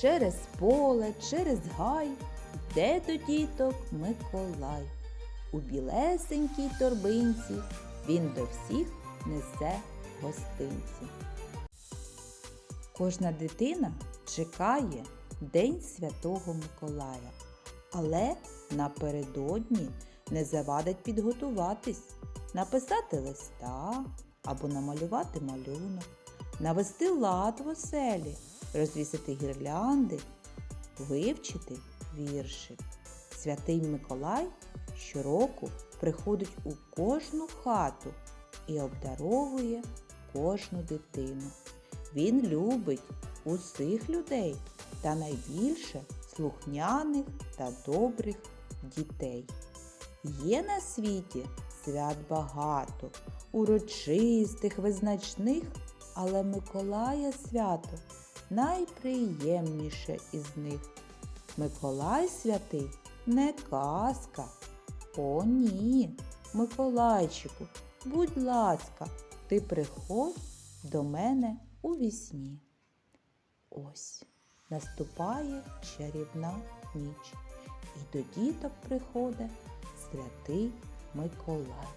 Через поле, через гай йде до діток Миколай. У білесенькій торбинці він до всіх несе гостинці. Кожна дитина чекає День Святого Миколая, але напередодні не завадить підготуватись, написати листа або намалювати малюнок, навести лад в оселі, розвісити гірлянди, вивчити віршик. Святий Миколай щороку приходить у кожну хату і обдаровує кожну дитину. Він любить усіх людей та найбільше слухняних та добрих дітей. Є на світі свят багато, урочистих, визначних, але Миколая свято найприємніше із них. Миколай святий не казка. О, ні, Миколайчику, будь ласка, ти приходь до мене у вісні. Ось наступає чарівна ніч, і до діток приходить святий Миколай.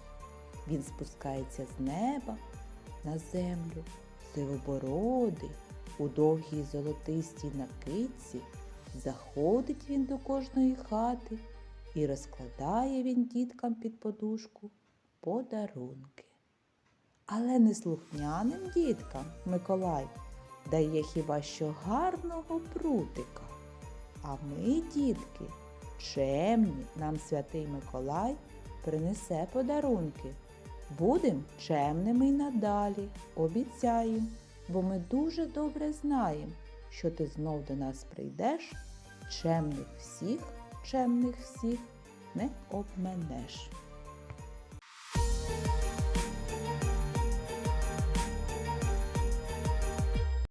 Він спускається з неба на землю, сивобородий, у довгій золотистій накидці. Заходить він до кожної хати і розкладає він діткам під подушку подарунки. Але неслухняним діткам Миколай дає хіба що гарного прутика. А ми, дітки, чемні, нам святий Миколай принесе подарунки. Будем чемними й надалі, обіцяю, бо ми дуже добре знаємо, що ти знов до нас прийдеш, чемних всіх, чемних всіх не обменеш.